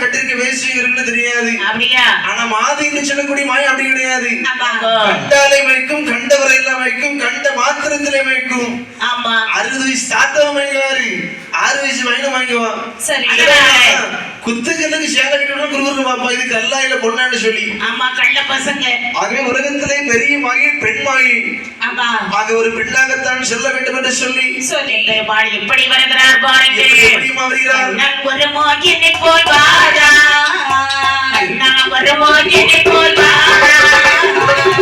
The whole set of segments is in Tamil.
கட்டிருக்க வேஷ்டி இருக்குன்னு தெரியாது. ஆனா மாதின்னு சொல்லக்கூடிய மாயம் அப்படி கிடையாது. கண்டாலை மயக்கும் கண்டவரை எல்லாம் மயக்கும் கண்ட மாத்திரத்திலே ஆமா. அறுபது வயசு தாத்தா வாங்குவாரு ஆறு வயசு பையனும் வாங்குவான் சரி குத்துக்கல்லுக்கு சேலை கட்டணும் குருகுரு பாப்பா இது கல்லா இல்ல பொண்ணான்னு சொல்லி. ஆமா கள்ள பசங்க. ஆகவே உலகத்திலே பெரிய மாயி பெண் மாயி. ஆமா. ஆக ஒரு பெண்ணாகத்தான் செல்ல வேண்டும் என்று சொல்லி. சொல்லி பெருமாள் எப்படி வருகிறார் பாருங்கள். எப்படி வருகிறார்? ஒரு மோகினை போல் வாரா நான் ஒரு மோகினை போல் வாரா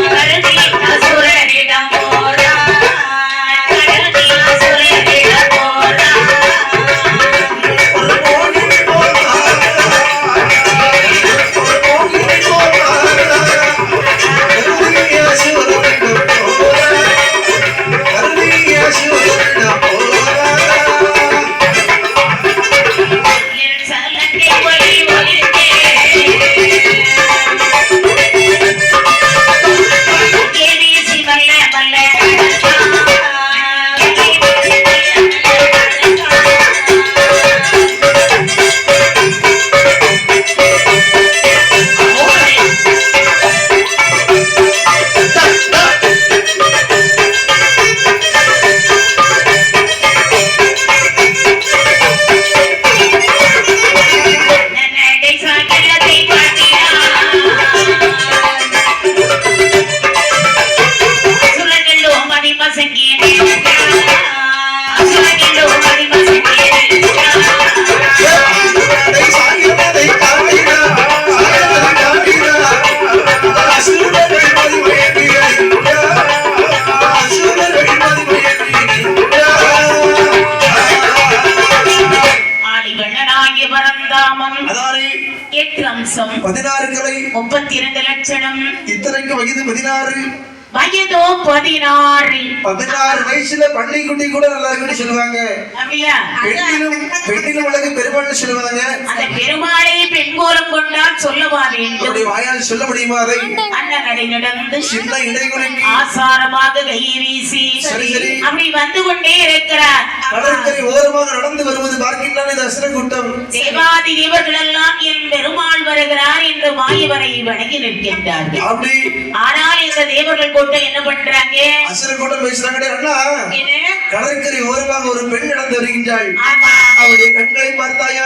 கருதி அசுரனிடம் இத்தனைக்கு வயது பதினாறு. வயதோ பதினாறு பதினாறு வயசுல பள்ளிக்குட்டி கூட நல்லா இருக்குன்னு சொல்லுவாங்க. பெண்ணிலும் பெண்ணிலும் உலக பெருமாள்னு சொல்லுவாங்க. அந்த பெருமாளை பெண்கோலம் கொண்டால் சொல்லவா வேண்டும். வாயால் சொல்ல முடியுமா அதை? அண்ணன் நடை நடந்து சின்ன ஆசாரமாக கை வீசி. அப்படி வந்து கொண்டே இருக்கிறார். கடற்கரை ஓரமாக நடந்து வருவது பார்க்கின்றான் இந்த அசுர கூட்டம். தேவாதி தேவர்கள் எல்லாம் என் பெருமாள் வருகிறார் என்று மாயவரை வணங்கி நிற்கின்றார்கள். ஆனால் இந்த தேவர்கள் என்ன பண்றாங்க? அசுர கூட்டம் பேசுறாங்க அண்ணா? கடற்கரை ஓரமாக ஒரு பெண் நடந்து வருகின்றாள். அவருடைய கண்களை பார்த்தாயா?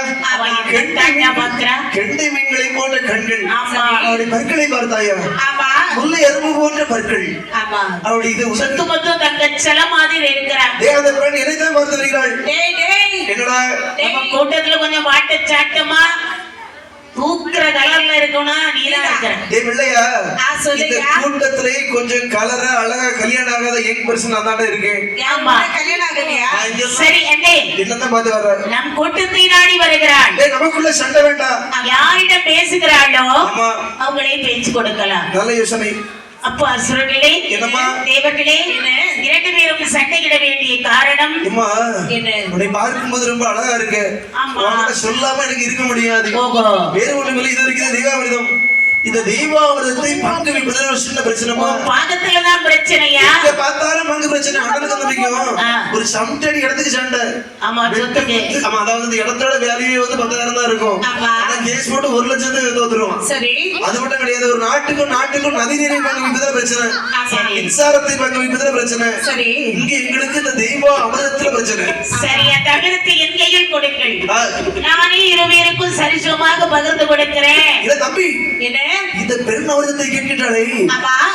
கெண்டை மீன்களை போன்ற கண்கள். ஆமா. அவருடைய பற்களை பார்த்தாயா? ஆமா. முல்லை எறும்பு போன்ற பற்கள். ஆமா. அவருடைய இது சொத்து மொத்தம் தங்கச்சல மாதிரி இருக்கிறார் அந்த பெண் என்னைத்தான் பார்த்து வருகிறாள் என்னடா? நம்ம கூட்டத்துல கொஞ்சம் வாட்ட சாட்டமா தூக்குற கலர்ல இருக்கணும் நீதான் இருக்கிற டேய் பிள்ளையா. இந்த கூட்டத்திலே கொஞ்சம் கலரா அழகா கல்யாணம் ஆகாத யங் பர்சன் அதான இருக்கேன் ஆமா கல்யாணம் ஆகலையா? சரி அண்ணே. என்னதான் பார்த்து வர்ற? நம் கூட்டத்தை நாடி வருகிறாள். டேய் நமக்குள்ள சண்டை வேண்டாம். யாரிடம் பேசுகிறாளோ ஆமா. அவங்களே பேச்சு கொடுக்கலாம். நல்ல யோசனை. அப்போ அசுரர்களே? தேவர்களே இரண்டு பேரும் சண்டையிட வேண்டிய காரணம்? உன்னை பார்க்கும்போது ரொம்ப அழகா இருக்கு. சொல்லாம எனக்கு இருக்க முடியாது. வேறு ஒண்ணுமில்லை. இது இருக்குது தீபாவிரதம் இந்த தீபாவிரதத்தை பங்கு வைப்பதில் ஒரு சின்ன பிரச்சனைமா? பாகத்துலதான் பிரச்சனையா? இங்க பார்த்தாலும் பங்கு பிரச்சனை அண்ணனுக்கு தம்பிக்கும். ஒரு சம்டடி இடத்துக்கு சண்டை. ஆமா ஆமா அதாவது இந்த இடத்தோட வேல்யூ வந்து பத்தாயிரம் தான் இருக்கும். ஆனா கேஸ் போட்டு ஒரு லட்சத்துக்கு தோத்துருவோம் சரி. அது மட்டும் கிடையாது ஒரு நாட்டுக்கும் நாட்டுக்கும் நதி நீரை பங்கு வைப்பதில் பிரச்சனை. சரி. மின்சாரத்தை பங்கு வைப்பதில் பிரச்சனை. சரி. இங்க எங்களுக்கு இந்த தெய்வ அமிர்தத்துல பிரச்சனை. சரி அந்த அமிர்தத்தை என் கையில் கொடுங்கள். நானே இருவருக்கும் சரிசமமாக பகிர்ந்து கொடுக்கிறேன். இல்ல தம்பி. என்ன? இந்த பெண் அமிர்தத்தை கேட்கின்றாளே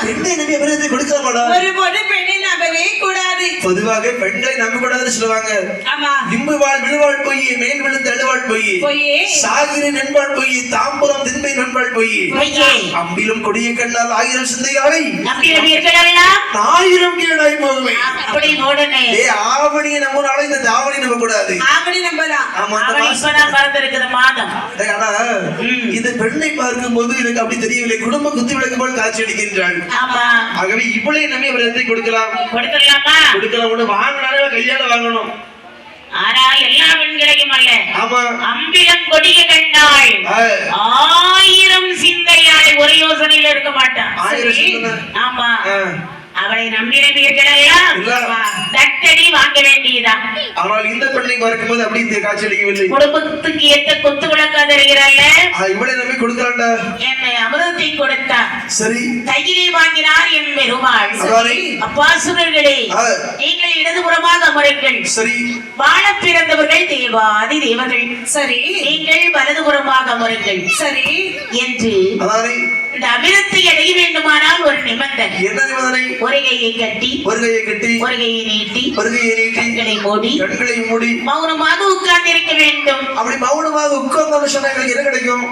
பெண்ணை நம்பி அமிர்தத்தை கொடுக்கலாமாடா? ஒரு பொண்ணு பெண்ணை நம்பவே கூடாது. பொதுவாக பெண்களை நம்ப கூடாதுன்னு சொல்லுவாங்க. இம்பு வாழ் விழுவாள் பொய் மேல் விழுந்து அழுவாள் பொய். சாகிரி நண்பாள் பொய் தாம்பரம் திண்மை நண்பாள் பொய். அம்பிலும் கொடிய கண்ணால் ஆயிரம் எல்லாம் ஆயிரம் அப்படி ஓடனே ஏ ஆவணியை நம்பினாலும் இந்த தாவணி நம்ப கூடாது இந்த பெண்ணை பார்க்கும்போது எனக்கு அப்படி தெரியவில்லை. குடும்ப குத்து விளக்கு போல் காட்சி அளிக்கின்றாள். ஆகவே இவளை நம்பி அவரத்தை கொடுக்கலாம். கொடுத்துடலாமா கொடுக்கலாம் ஒண்ணு வாங்கினாலே கையால வாங்கணும். எல்லா பெண்களையும் அல்ல. ஆமா. அம்பிலம் கொடிய கண்டாள். ஆயிரம் சிந்தையாளை ஒரு யோசனையில இருக்க மாட்டான். ஆமா. அவளை இல்ல. தட்டடி வாங்க வேண்டியதான் ஆனால் இந்த பெண்ணை பார்க்கும்போது அப்படி இந்த காட்சி அளிக்கவில்லை குடும்பத்துக்கு ஏத்த கொத்து விளக்கா தெரிகிறல்ல ஆ, இவளை நம்பி கொடுக்கலாம்டா. என்னை அமிர்தத்தை கொடுத்தார் சரி. கையிலே வாங்கினார் என் பெருமாள். அதானே? அப்பாசுரர்களே ஆ. நீங்கள் இடதுபுறமாக அமருங்கள். சரி. வாழ பிறந்தவர்கள் தேவாதி தேவர்கள். சரி. நீங்கள் வலதுபுறமாக அமருங்கள். சரி. என்று இந்த அமிர்தத்தை அடைய வேண்டுமானால் ஒரு நிபந்தனை. என்ன நிபந்தனை? ஒரு கையை கட்டி ஒரு கையை கட்டி ஒரு கையை நீட்டி ஒரு கையை நீட்டி கண்களை மூடி கண்களை மூடி. மௌனமாக உட்கார்ந்திருக்க வேண்டும். அப்படி மௌனமாக உட்கார்ந்தோம்னு சொன்னா எங்களுக்கு என்ன கிடைக்கும்?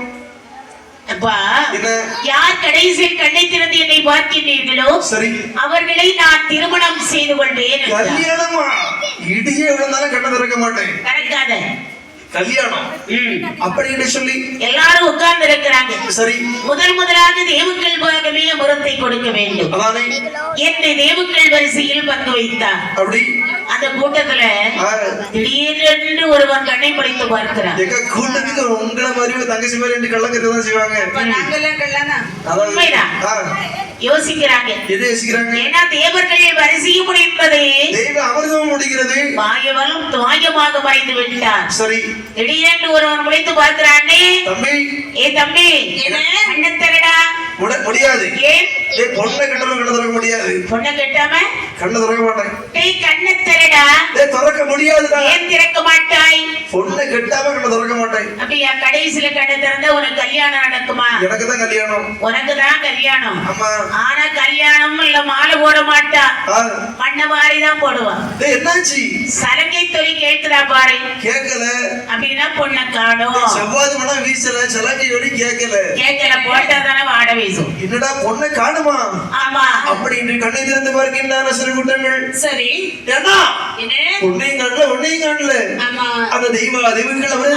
யார் கடைசியில் கண்ணை திறந்து என்னை பார்க்கின்றீர்களோ அவர்களை நான் திருமணம் செய்து கொள்வேன். கல்யாணமா? இடியே விழுந்தாலும் கண்ணை திறக்க மாட்டேன். கணக்காத கல்யாணம். அப்படின்னு சொல்லி எல்லாரும் உட்கார்ந்து இருக்கிறாங்க சரி. முதல் முதலாக தேவுக்கள் பாகமே அமிர்தத்தை கொடுக்க வேண்டும். அதானே? என்னை தேவுக்கள் வரிசையில் பங்கு வைத்தார். அப்படி? அந்த கூட்டத்துல திடீரென்று ஒருவன் கண்ணை படித்து பார்க்கிறான் எங்க கூட்டத்துக்கு உங்களை மாதிரி தங்கச்சி மாதிரி ரெண்டு கள்ளக்கத்தை தான் செய்வாங்க. நாங்கெல்லாம் உண்மைதான். யோசிக்கிறாங்க. ஏன்னா தேவர்கள் வரிசையும் முடிந்தது தெய்வ அமிர்தமும் முடிகிறது. மாயவனும் துவாயமாக மறைந்து விட்டார். சரி. திடீரென்று ஒருவன் முளைத்து பார்க்கிறானே தம்பி. ஏ தம்பி. என்ன? அண்ணன் தரடா முட- முடியாது. பொண்ணை கட்டணும் கண்ணை திறக்க முடியாது. பொண்ணை கட்டாம? கண்ணை திறக்க மாட்டேன். டேய் கண்ணை தரடா ஏய், திறக்க முடியாதுடா. ஏன் திறக்க மாட்டாய்? பொண்ணை கட்டாம கண்ணை திறக்க மாட்டேன். அப்படியா கடைசியில கண்ணை திறந்தா உனக்கு கல்யாணம் நடக்குமா? எனக்கு தான் கல்யாணம். உனக்கு தான் கல்யாணம். ஆமா. ஆனா கல்யாணம் இல்ல மாலை போட மாட்டா. மண்ணை வாரி தான் போடுவா. டேய், என்னாச்சு? சலங்கை தொலி கேட்குதா பாரு. கேட்கல அப்படின்னா பொண்ணை காணும். செவ்வாது மனம் வீசல சலங்கை ஒலி கேட்கல கேட்கல போட்டா தானே வாட வீசும் என்னடா பொண்ணை காணுமா? ஆமா. அப்படி இன்று கண்ணை திறந்து பார்க்கின்றான சிறு கூட்டங்கள் சரி ஏன்னா உன்னையும் காணல உன்னையும் காணல. ஆமா. அந்த தெய்வ தெய்வங்கள் அவரை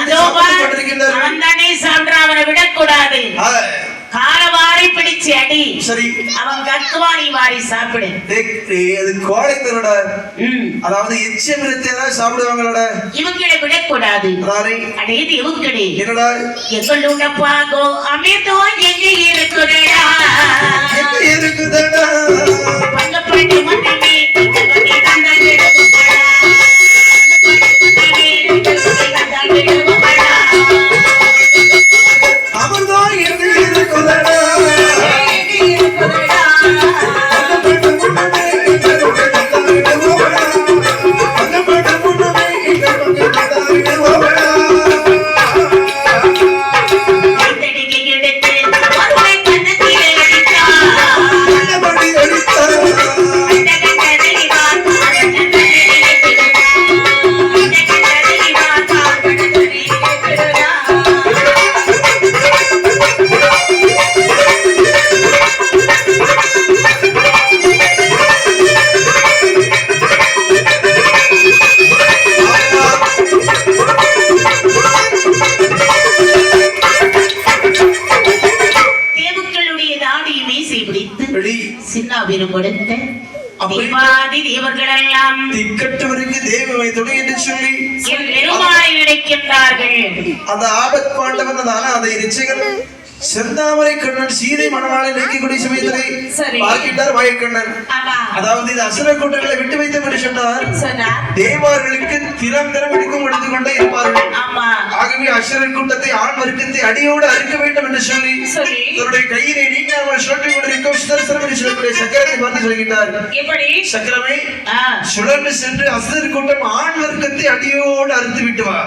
பட்டிருக்கின்றார்கள் அவன் தானே சாப்பிடுறான் அவனை விடக்கூடாது. கால வாரி பிடிச்சு அடி. சரி. அவன் கத்துவான் நீ வாரி சாப்பிடு. அது கோழை தரடா ம். அதாவது எச்சமிருத்தை தான் சாப்பிடுவாங்களடா. இவங்களை விடக்கூடாது. அதானே. அடே இவங்களே. என்னடா? எங்களோட பாகோ அமிர்தோ எங்க இருக்குதடா? இருக்குதடா? இருக்குதடா எங்க சின்னாவிலும் கொடுத்த அப்படி- தேவாதி தேவர்களெல்லாம் திக்கற்றவருக்கு தெய்வமை துணை என்று சொல்லி என் பெருமாளை நினைக்கின்றார்கள் அந்த ஆபத் பாண்டவன் அந்த அனாதை ரிச்சகன் செந்தாமரை கண்ணன் சீதை மணவாளை நீக்கக்கூடிய சமயத்திலே. பார்க்கின்றார் வாயக்கண்ணன். அதாவது இந்த அசுர கூட்டங்களை விட்டு வைத்தோம் என்று சொன்னார் தேவார்களுக்கு திறம் திறம் எடுக்கும் எடுத்துக் கொண்டே இருப்பார்கள் ஆகவே அசுரர் கூட்டத்தை ஆண் வர்க்கத்தை அடியோடு அறுக்க வேண்டும் என்று சொல்லி தன்னுடைய கையிலே நீங்காமல் சுழற்றி கொண்டிருக்கும் சுதர்சனம் என்று சொல்லக்கூடிய சக்கரத்தை பார்த்து சொல்கின்றார் சக்கரமே சுழன்று சென்று அசுரர் கூட்டம் ஆண் வர்க்கத்தை அடியோடு அறுத்து விட்டு வா.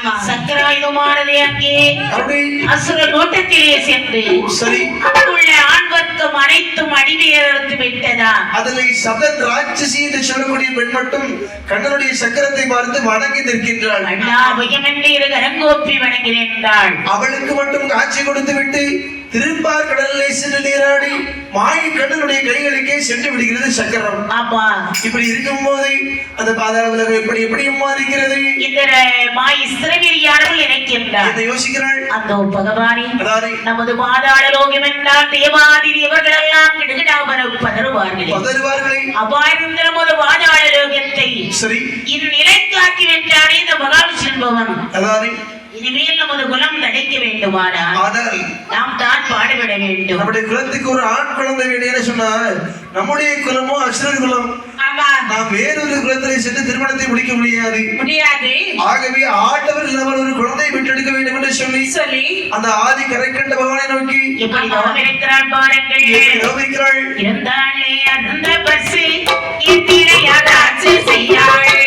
ஆமா. சக்கராயுதமானது அங்கே அப்படி. அசுர நோட்டத்திலே சென்று சரி. அங்குள்ள ஆண் வர்க்கம் அனைத்தும் அடிமையர்ந்து விட்டதா? அதில் சதன் ராட்சசி என்று சொல்லக்கூடிய பெண் மட்டும் கண்ணனுடைய சக்கரத்தை பார்த்து வணங்கி நிற்கின்றாள். அண்ணா பயமென்று இரு கரங்கோப்பி வணங்கினாள் அவளுக்கு மட்டும் காட்சி கொடுத்து விட்டு திருப்பார் கடலிலே சென்று நீராடி மாய கண்ணனுடைய கைகளுக்கே சென்று விடுகிறது சக்கரம். ஆமா. இப்படி இருக்கும் போது அந்த பாதாள உலகம் எப்படி எப்படியும் மாறுகிறது இந்த மாய் சிறவிரியானவள் நினைக்கின்றார் என்ன? யோசிக்கிறாள்? அந்த பகவானே அதாவது நமது பாதாள லோகம் என்றால் தேவாதி தேவர்கள் எல்லாம் கிடுகிடாமன பதறுவார்களே. பதறுவார்களை. அவ்வாறு நமது பாதாள லோகத்தை சரி. இந்நிலைக்காக்கி வென்றானே இந்த மகாவிஷ்ணு என்பவன் அதாவது இனிமேல் நமது குலம் தடைக்க வேண்டுமானால் ஆனால் நாம் தான் பாடுபட வேண்டும். நம்முடைய குலத்துக்கு ஒரு ஆண் குழந்தை வேணும் சொன்னால் நம்முடைய குலமோ அசுரர் குலம். நாம் வேறொரு குலத்திலே சென்று திருமணத்தை முடிக்க முடியாது. முடியாது. ஆகவே ஆண்டவர்கள் அவர் ஒரு குழந்தையை விட்டெடுக்க வேண்டும் என்று சொல்லி சொல்லி அந்த ஆதி கரைக்கண்ட பகவானை நோக்கி எப்படி தவம் இருக்கிறாள் பாருங்கள். நோவிக்கிறாள் இருந்தாளே அந்த எத்திரையாக ஆட்சி செய்யாள்.